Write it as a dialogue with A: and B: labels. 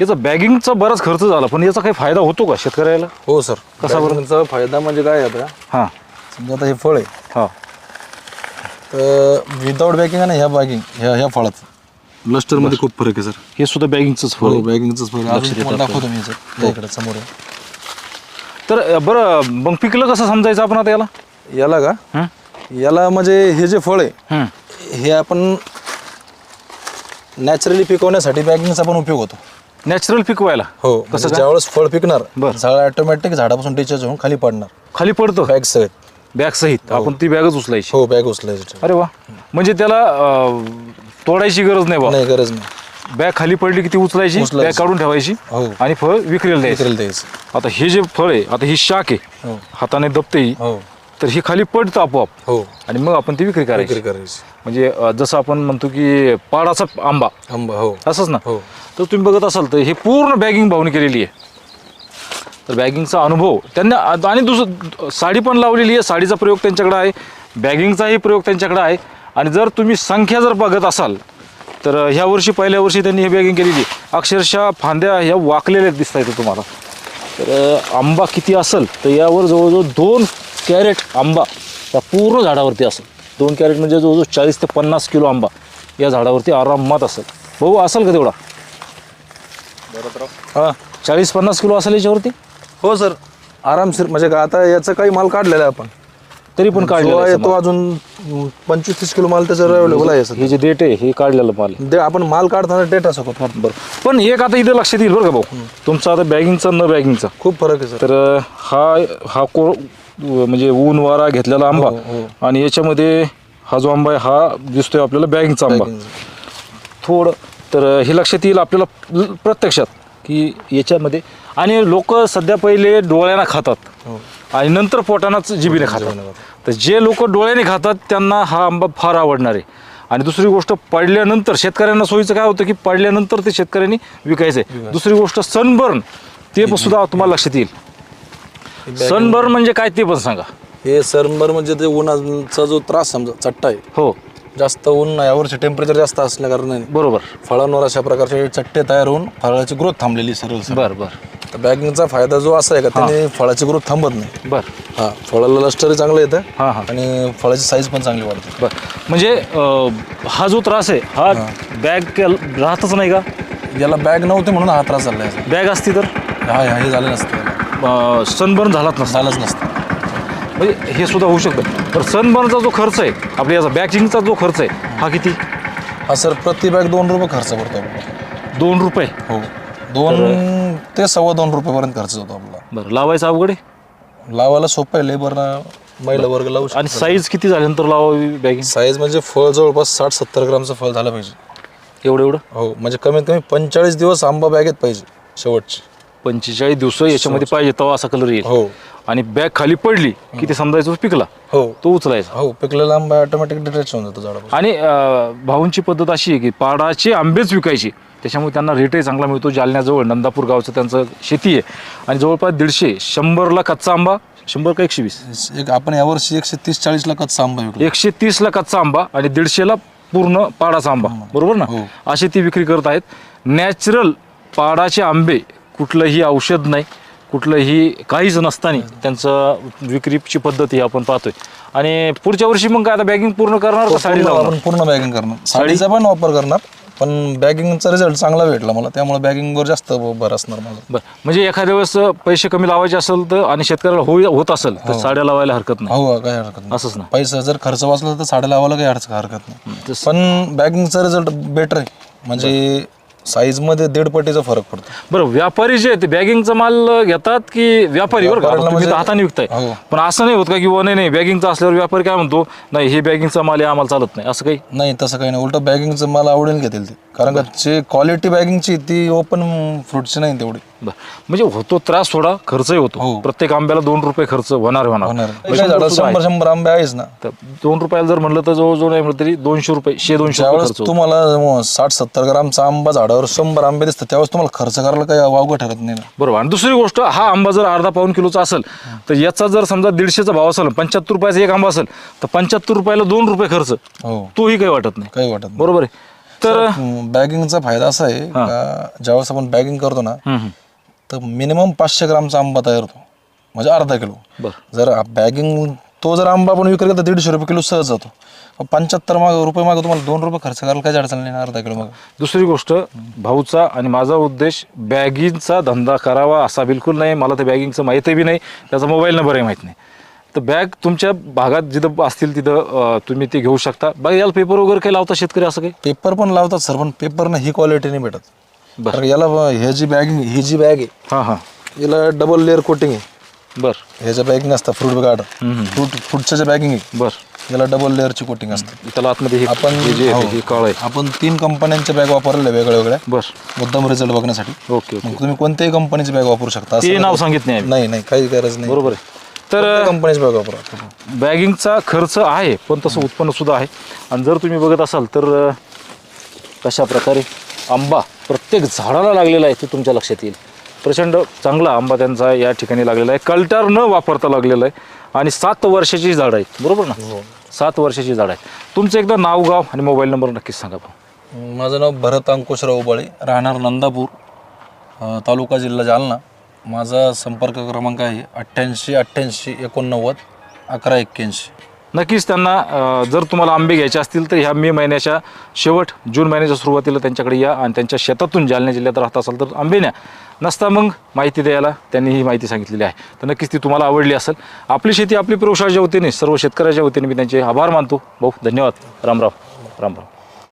A: याचा बॅगिंगचा बराच खर्च झाला पण याचा काही फायदा होतो का शेतकऱ्याला?
B: हो सर.
A: कसा बरं?
B: बॅगिंगचा फायदा म्हणजे काय आहे आता?
A: हां.
B: समजा आता हे फळ आहे.
A: हां.
B: तर विदाऊट बॅगिंग आणि ह्या बॅगिंग ह्या ह्या फळात लस्टरमध्ये खूप फरक आहे सर.
A: हे सुद्धा बॅगिंगचंच फळ
B: हो
A: आहे.
B: बॅगिंगचाच फरक आहे.
A: लक्षात
B: अजून
A: येतं
B: तुम्हाला दाखवतो मी याच्यात या इकडे समोर आहे.
A: तर अ, बरं मग पिकलं कसं समजायचं आपण आता याला?
B: याला का?
A: हं?
B: याला म्हणजे हे जे फळ आहे
A: हं.
B: हे आपण नॅचरली पिकवण्यासाठी बॅगिंगचा पण उपयोग होतो.
A: नॅचरल पिकवायला
B: हो
A: कसं काय?
B: ज्यावेळेस फळ पिकणार
A: बरं.
B: झाड ऑटोमॅटिक झाडापासून डिचार्ज होऊन खाली पडणार.
A: खाली पडतं?
B: बॅग सहित.
A: बॅग सहित. आपण ती बॅगच उचलायची.
B: हो बॅग उचलायची.
A: अरे वा. म्हणजे त्याला अ, तोडायची गरज नाही बा
B: नाही गरज नाही.
A: बॅग खाली पडली की ती उचलायची
B: उचलायची.
A: बॅग काढून ठेवायची
B: हो.
A: आणि फळ विक्रीला द्यायचं.
B: विक्रेल द्यायचं.
A: आता हे जे फळ आहे आता ही शाख आहे.
B: हो.
A: हाताने दबते ही
B: हो.
A: तर ही खाली पडतं आपोआप.
B: हो.
A: आणि मग आपण ती विक्री करायची.
B: विक्री करायची.
A: म्हणजे अ, जसं आपण म्हणतो की पाडाचा आंबा.
B: आंबा हो.
A: असंच ना?
B: हो.
A: तर तुम्ही बघत असाल तर हे पूर्ण बॅगिंग भावनी केलेली आहे. तर बॅगिंगचा अनुभव त्यांना आणि दुसरं साडी पण लावलेली आहे. साडीचा प्रयोग त्यांच्याकडे आहे. बॅगिंगचाही प्रयोग त्यांच्याकडे आहे. आणि जर तुम्ही संख्या जर बघत असाल तर ह्या वर्षी पहिल्या वर्षी त्यांनी हे बॅगिंग केलेली आहे. अक्षरशः फांद्या ह्या वाकलेल्या दिसत आहेत तुम्हाला. तर आंबा किती असेल तर यावर जवळजवळ दोन कॅरेट आंबा या पूर्ण झाडावरती असेल. दोन कॅरेट म्हणजे जवळजवळ चाळीस ते पन्नास किलो आंबा या झाडावरती आरामात असेल. भाऊ असेल का तेवढा?
B: हा
A: चाळीस पन्नास किलो असेल याच्यावरती?
B: हो सर. आरामशीर म्हणजे का आता याचा काही माल काढलेला आहे आपण.
A: तरी पण काढलेलं
B: आहे
A: आहे
B: तो अजून पंचवीस तीस किलो माल त्याच्यावर अवेलेबल आहे सर
A: हे जे डेट आहे हे काढलेलं माल
B: ते आपण माल काढताना डेटा सकत
A: बरं. पण एक आता इथे लक्षात येईल बरं का भाऊ. तुमचा आता बॅगिंगचा न बॅगिंगचा
B: खूप फरक आहे सर.
A: तर अं, हा हा को म्हणजे ऊन वारा घेतलेला आंबा
B: हो, हो.
A: आणि याच्यामध्ये हा जो आंबा आहे हा दिसतोय आपल्याला बॅगिंगचा आंबा. थोडं तर हे लक्षात येईल आपल्याला ल- प्रत्यक्षात की याच्यामध्ये आणि लोक सध्या पहिले डोळ्यानं खातात.
B: हो.
A: आणि नंतर पोटानाच जिबीने खातात. तर जे लोक डोळ्याने खातात त्यांना हा आंबा फार आवडणार. आहे आणि दुसरी गोष्ट पडल्यानंतर शेतकऱ्यांना सोयीचं काय होतं की पडल्यानंतर ते शेतकऱ्यांनी विकायचं आहे दुसरी गोष्ट सनबर्न ते पण सुद्धा तुम्हाला लक्षात येईल. सनबर्न म्हणजे काय ते पण सांगा.
B: हे सरंबर म्हणजे ते उन्हाचा जो त्रास समजा चट्टा आहे.
A: हो.
B: जास्त ऊन यावर्षी टेम्परेचर जास्त असल्या कारणाने.
A: बरोबर.
B: फळांवर अशा प्रकारचे चट्टे तयार होऊन फळाची ग्रोथ थांबलेली सरळ.
A: बर बर.
B: बॅगिंगचा फायदा जो असा आहे का त्याने फळाची ग्रोथ थांबत नाही.
A: बर.
B: हा फळाला लष्टरी चांगलं येतं
A: हां हां.
B: आणि फळाची साईज पण चांगली वाढते.
A: बर. म्हणजे अं, हा जो त्रास आहे हा बॅग राहतच नाही का?
B: याला बॅग नव्हते म्हणून हा त्रास झाला याचा.
A: बॅग असती तर?
B: हा हा, हे झालं नसतं. याला.
A: सनबर्न झालाच नसता.
B: झालंच नसतं.
A: म्हणजे हे सुद्धा होऊ शकतं. तर सनबर्नचा जो खर्च आहे आपल्या याचा बॅकिंगचा जो खर्च आहे हा किती?
B: हा सर प्रति बॅग दोन रुपये खर्च पडतो
A: दोन रुपये?
B: हो. दोन ते सव्वा दोन रुपयेपर्यंत खर्च होतो आपला.
A: बरं लावायचं अवघड आहे?
B: लावायला सोपं आहे लेबरना महिला वर्ग लावू
A: आणि साईज किती झाल्यानंतर लावावी बॅगिंग?
B: साईज म्हणजे फळ जवळपास साठ सत्तर ग्रामचं फळ झालं पाहिजे.
A: एवढं एवढं?
B: हो म्हणजे कमीत कमी पंचेचाळीस दिवस आंबा बॅगेत पाहिजे शेवटची.
A: पंचेचाळीस दिवस याच्यामध्ये पाहिजे तेव्हा असा कलर येईल.
B: हो.
A: आणि बॅग खाली पडली की ते समजायचं पिकला
B: हो.
A: तो उचलायचा.
B: हो पिकलेला आंबा ऑटोमॅटिक डिटेच होऊन जातो झाडापासून.
A: आणि अं, भाऊंची पद्धत अशी आहे की पाडाचे आंबेच विकायचे. त्याच्यामुळे त्यांना रेटही चांगला मिळतो. जालन्याजवळ नंदापूर गावचं त्यांचं शेती आहे. आणि जवळपास दीडशे शंभरला कच्चा आंबा शंभर का एकशे वीस?
B: एक आपण यावर्षी एकशे तीस चाळीसला कच्चा आंबा विकलो.
A: एकशे तीसला कच्चा आंबा आणि दीडशेला पूर्ण पाडाचा आंबा. बरोबर ना?
B: हो.
A: अशी ती विक्री करत आहेत. नॅचरल पाडाचे आंबे कुठलंही औषध नाही कुठलंही काहीच नसताना त्यांचं विक्रीची पद्धत ही आपण पाहतोय. आणि पुढच्या वर्षी मग काय आता बॅगिंग पूर्ण करणार का साडी
B: पूर्ण
A: लावणार?
B: आपण पूर्ण बॅगिंग करणार. साडीचा पण वापर करणार. पण बॅगिंगचा रिझल्ट चांगला भेटला मला त्यामुळे बॅगिंगवर जास्त भर असणार मला.
A: बरं म्हणजे एखाद्या वेळेस पैसे कमी लावायचे असेल तर आणि शेतकऱ्याला होई होत असेल तर साड्या लावायला हरकत नाही.
B: हो काही हरकत नाही.
A: असंच ना?
B: पैसा जर खर्च वाचला तर साड्या लावायला काही हरकत हरकत नाही
A: तस-
B: पण बॅगिंगचा रिझल्ट बेटर आहे. म्हणजे साईजमध्ये दीड पटीचा फरक पडतो.
A: बरं व्यापारी जे आहे ते बॅगिंगचा माल घेतात की व्यापारी बरं का?
B: व्यापाऱ्याला
A: तुम्ही तर
B: म्हणजे-
A: हाताने विकताय.
B: हो.
A: पण असं नाही होत का की बुवा नाही नाही बॅगिंगचा असल्यावर व्यापारी काय म्हणतो? नाही हे बॅगिंगचा माल आहे आम्हाला चालत नाही. असं काही?
B: नाही तसं काही नाही. उलट बॅगिंगचं मला आवडेल घेतील ते. कारण का जे क्वालिटी बॅगिंगची ती ओपन फ्रूटची नाही तेवढी.
A: बरं. म्हणजे होतो त्रास थोडा खर्चही होतो.
B: हो.
A: प्रत्येक आंब्याला दोन रुपये खर्च होणार होणार.
B: होणार.
A: म्हणजे
B: काही. शंभर शंभर आंबे आहेच ना.
A: तर दोन रुपयाला जर म्हणलं तर जवळजवळ नाही म्हणलं तरी दोनशे रुपये शे दोनशे रुपये
B: ज्यावेळेस
A: खर्च होतो.
B: तुम्हाला साठ सत्तर ग्रामचा आंबा झाडावर शंभर आंबे दिसतात त्यावेळेस तुम्हाला खर्च करायला काही वावगं ठरत नाही ना.
A: बरोबर. आणि दुसरी गोष्ट हा आंबा जर अर्धा पाऊन किलोचा असेल तर याचा जर समजा दीडशेचा भाव असेल पंच्याहत्तर रुपयाचा एक आंबा असेल तर पंच्याहत्तर रुपयाला दोन रुपये खर्च.
B: हो.
A: तोही काही वाटत नाही.
B: काही वाटत
A: बरोबर आहे. तर
B: बॅगिंगचा फायदा असा आहे का ज्यावेळेस आपण बॅगिंग करतो ना
A: हम्म, हम्म.
B: तर मिनिमम पाचशे ग्रामचा आंबा तयार होतो. म्हणजे अर्धा किलो.
A: बरं.
B: जर बॅगिंग तो जर आंबा आपण विक्री केला तर दीडशे रुपये किलो सहज जातो. पंच्याहत्तर माग रुपये मागे तुम्हाला दोन रुपये खर्च करायला काही अडचण नाही ना अर्धा किलो मग.
A: दुसरी गोष्ट भाऊचा आणि माझा उद्देश बॅगिंगचा धंदा करावा असा बिलकुल नाही. मला ते बॅगिंगचं माहिती बी नाही त्याचा मोबाईल नंबरही माहीत नाही. तर बॅग तुमच्या भागात जिथं असतील तिथं तुम्ही ते घेऊ शकता. बघा याला पेपर वगैरे काही लावता शेतकरी असं काही?
B: पेपर पण लावतात सर पण पेपरनं ही क्वालिटी नाही भेटत.
A: बरं.
B: याला हे जी बॅगिंग ही जी बॅग आहे
A: हां हां.
B: याला डबल लेअर कोटिंग आहे.
A: बरं.
B: ह्याच्या बॅगिंग असतं फ्रूट गार्ड
A: हम्म.
B: फ्रूट फ्रूटच्या ज्या बॅगिंग आहे
A: बरं.
B: याला डबल लेअरची कोटिंग असते.
A: त्याला आतमध्ये हे
B: आपण
A: हे जे
B: हो.
A: हे काळ आहे.
B: आपण तीन कंपन्यांच्या बॅग वापरलेल्या वेगळ्या वेगळ्या
A: बरं.
B: मुद्दाम रिझल्ट बघण्यासाठी.
A: Okay okay.
B: मग तुम्ही कोणत्याही कंपनीची बॅग वापरू शकता असं
A: ते. नाव सांगित नाही आम्ही.
B: नाही नाही काही गरज नाही.
A: बरोबर आहे. तर
B: कंपनीची बॅग वापरा.
A: बॅगिंगचा खर्च आहे पण तसं उत्पन्न सुद्धा आहे. आणि जर तुम्ही बघत असाल तर अं, कशा प्रकारे आंबा प्रत्येक झाडाला लागलेला आहे ते तुमच्या लक्षात येईल. प्रचंड चांगला आंबा त्यांचा या ठिकाणी लागलेला आहे. कल्टर न वापरता लागलेला आहे. आणि सात वर्षाची झाडं आहेत बरोबर ना? सात वर्षाची झाडं आहेत तुमचं एकदा नाव गाव आणि मोबाईल नंबर नक्कीच सांगा भाऊ.
B: माझं नाव भरत अंकुशराव उबाळे. राहणार नंदापूर तालुका जिल्हा जालना. माझा संपर्क क्रमांक आहे अठ्ठ्याऐंशी अठ्ठ्याऐंशी एकोणनव्वद अकरा एक्क्याऐंशी.
A: नक्कीच त्यांना जर तुम्हाला आंबे घ्यायचे असतील तर ह्या मे महिन्याच्या शेवट जून महिन्याच्या सुरुवातीला त्यांच्याकडे या आणि त्यांच्या शेतातून जालना जिल्ह्यात राहत असाल तर आंबे न्या. नसता मग माहिती द्यायला त्यांनी ही माहिती सांगितलेली आहे. तर नक्कीच ती तुम्हाला आवडली असेल. आपली शेती आपली प्रयोगशाळेच्या वतीने सर्व शेतकऱ्याच्या वतीने मी त्यांचे आभार मानतो. भाऊ धन्यवाद. रामराव रामराव.